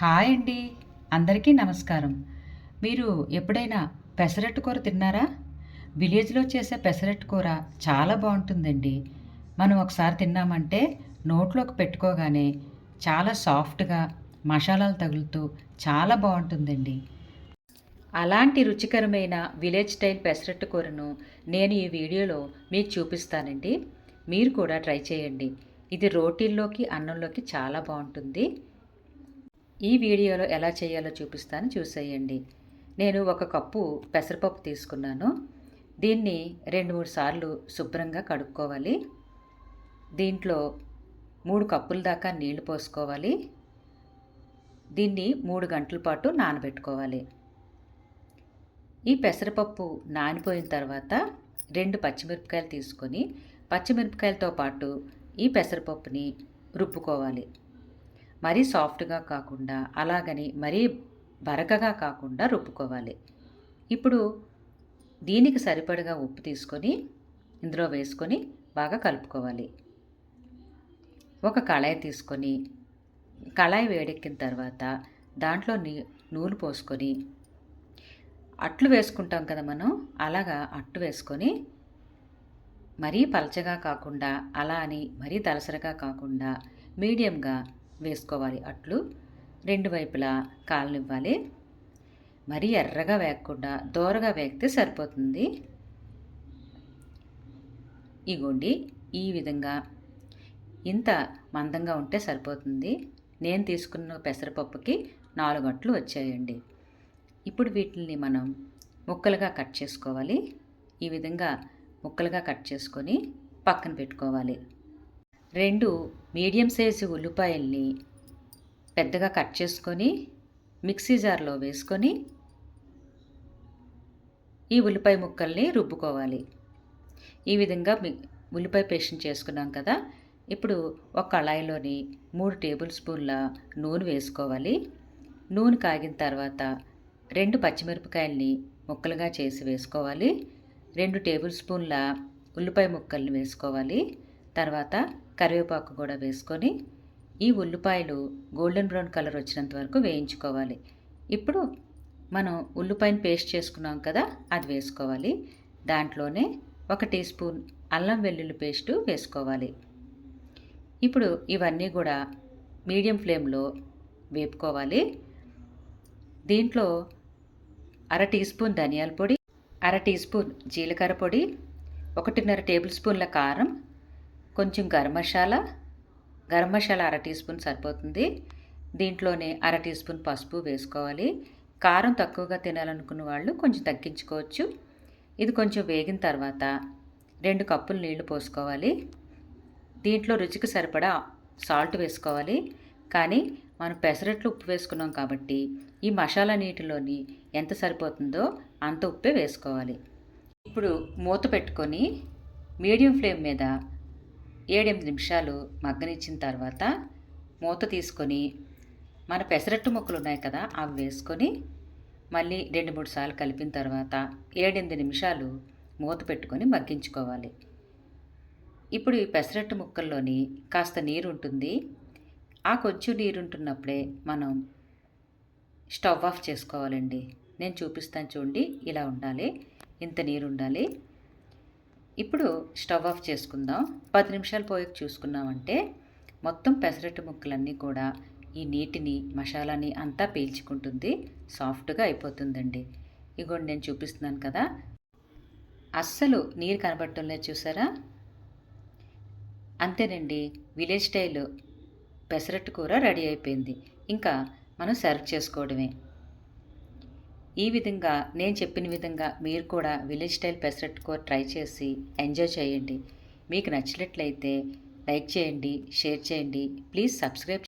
Hi అండి. అందరికీ నమస్కారం. మీరు ఎప్పుడైనా పెసరట్టు కూర తిన్నారా? విలేజ్లో చేసే పెసరట్టు కూర చాలా బాగుంటుందండి. మనం ఒకసారి తిన్నామంటే నోట్లోకి పెట్టుకోగానే చాలా సాఫ్ట్గా మసాలాలు తగులుతూ చాలా బాగుంటుందండి. అలాంటి రుచికరమైన విలేజ్ స్టైల్ పెసరట్టు కూరను నేను ఈ వీడియోలో మీకు చూపిస్తానండి. మీరు కూడా ట్రై చేయండి. ఇది రోటీల్లోకి అన్నంలోకి చాలా బాగుంటుంది. ఈ వీడియోలో ఎలా చేయాలో చూపిస్తాను. చూసేయండి. నేను ఒక కప్పు పెసరపప్పు తీసుకున్నాను. దీన్ని రెండు మూడు సార్లు శుభ్రంగా కడుక్కోవాలి. దీంట్లో మూడు కప్పుల దాకా నీళ్ళు పోసుకోవాలి. దీన్ని మూడు గంటల పాటు నానబెట్టుకోవాలి. ఈ పెసరపప్పు నానిపోయిన తర్వాత రెండు పచ్చిమిరపకాయలు తీసుకొని పచ్చిమిరపకాయలతో పాటు ఈ పెసరపప్పుని రుబ్బుకోవాలి. మరీ సాఫ్ట్గా కాకుండా అలాగని మరీ బరకగా కాకుండా రుబ్బుకోవాలి. ఇప్పుడు దీనికి సరిపడగా ఉప్పు తీసుకొని ఇందులో వేసుకొని బాగా కలుపుకోవాలి. ఒక కళాయి తీసుకొని కళాయి వేడెక్కిన తర్వాత దాంట్లో నీ నూనె పోసుకొని అట్లు వేసుకుంటాం కదా మనం అలాగా అట్టు వేసుకొని మరీ పలచగా కాకుండా అలా అని మరీ దలసరగా కాకుండా మీడియంగా వేసుకోవాలి. అట్లు రెండు వైపులా కాలనివ్వాలి మరీ ఎర్రగా వేయకుండా దూరగా వేగితే సరిపోతుంది. ఇగోండి ఈ విధంగా ఇంత మందంగా ఉంటే సరిపోతుంది. నేను తీసుకున్న పెసరపప్పుకి నాలుగు అట్లు వచ్చాయండి. ఇప్పుడు వీటిని మనం ముక్కలుగా కట్ చేసుకోవాలి. ఈ విధంగా ముక్కలుగా కట్ చేసుకొని పక్కన పెట్టుకోవాలి. రెండు మీడియం సైజు ఉల్లిపాయల్ని పెద్దగా కట్ చేసుకొని మిక్సీ జార్లో వేసుకొని ఈ ఉల్లిపాయ ముక్కల్ని రుబ్బుకోవాలి. ఈ విధంగా ఉల్లిపాయ పేస్ట్ చేసుకున్నాం కదా. ఇప్పుడు ఒక కళాయిలోని మూడు టేబుల్ స్పూన్ల నూనె వేసుకోవాలి. నూనె కాగిన తర్వాత రెండు పచ్చిమిరపకాయల్ని ముక్కలుగా చేసి వేసుకోవాలి. రెండు టేబుల్ స్పూన్ల ఉల్లిపాయ ముక్కల్ని వేసుకోవాలి. తర్వాత కరివేపాకు కూడా వేసుకొని ఈ ఉల్లిపాయలు గోల్డెన్ బ్రౌన్ కలర్ వచ్చినంత వరకు వేయించుకోవాలి. ఇప్పుడు మనం ఉల్లిపాయను పేస్ట్ చేసుకున్నాం కదా అది వేసుకోవాలి. దాంట్లోనే ఒక టీ స్పూన్ అల్లం వెల్లుల్లి పేస్టు వేసుకోవాలి. ఇప్పుడు ఇవన్నీ కూడా మీడియం ఫ్లేమ్లో వేపుకోవాలి. దీంట్లో అర టీ స్పూన్ ధనియాల పొడి అర టీ స్పూన్ జీలకర్ర పొడి ఒకటిన్నర టేబుల్ స్పూన్ల కారం కొంచెం గరం మసాలా గరం మసాలా అర టీ స్పూన్ సరిపోతుంది. దీంట్లోనే అర టీ స్పూన్ పసుపు వేసుకోవాలి. కారం తక్కువగా తినాలనుకున్న వాళ్ళు కొంచెం తగ్గించుకోవచ్చు. ఇది కొంచెం వేగిన తర్వాత రెండు కప్పులు నీళ్ళు పోసుకోవాలి. దీంట్లో రుచికి సరిపడా సాల్ట్ వేసుకోవాలి. కానీ మనం పెసరట్లు ఉప్పు వేసుకున్నాం కాబట్టి ఈ మసాలా నీటిలోని ఎంత సరిపోతుందో అంత ఉప్పే వేసుకోవాలి. ఇప్పుడు మూత పెట్టుకొని మీడియం ఫ్లేమ్ మీద ఏడెనిమిది నిమిషాలు మగ్గనిచ్చిన తర్వాత మూత తీసుకొని మన పెసరట్టు ముక్కలు ఉన్నాయి కదా అవి వేసుకొని మళ్ళీ రెండు మూడు సార్లు కలిపిన తర్వాత ఏడెనిమిది నిమిషాలు మూత పెట్టుకొని మగ్గించుకోవాలి. ఇప్పుడు ఈ పెసరట్టు ముక్కల్లోని కాస్త నీరు ఉంటుంది ఆ కొంచెం నీరు ఉంటున్నప్పుడే మనం స్టవ్ ఆఫ్ చేసుకోవాలండి. నేను చూపిస్తాను చూడండి ఇలా ఉండాలి. ఇంత నీరు ఉండాలి ఇప్పుడు స్టవ్ ఆఫ్ చేసుకుందాం. పది నిమిషాలు పోయాక చూసుకున్నామంటే మొత్తం పెసరట్టు ముక్కలన్నీ కూడా ఈ నీటిని మసాలాని అంతా పీల్చుకుంటుంది. సాఫ్ట్గా అయిపోతుందండి. ఇగోండి నేను చూపిస్తున్నాను కదా. అస్సలు నీరు కనబడటం లేదు చూసారా? అంతేనండి విలేజ్ స్టైల్ పెసరట్టు కూర రెడీ అయిపోయింది. ఇంకా మనం సర్వ్ చేసుకోవడమే. ఈ విధంగా నేను చెప్పిన విధంగా మీరు కూడా విలేజ్ స్టైల్ పెసరట్ కూర ట్రై చేసి ఎంజాయ్ చేయండి. మీకు నచ్చినట్లయితే లైక్ చేయండి షేర్ చేయండి. Please subscribe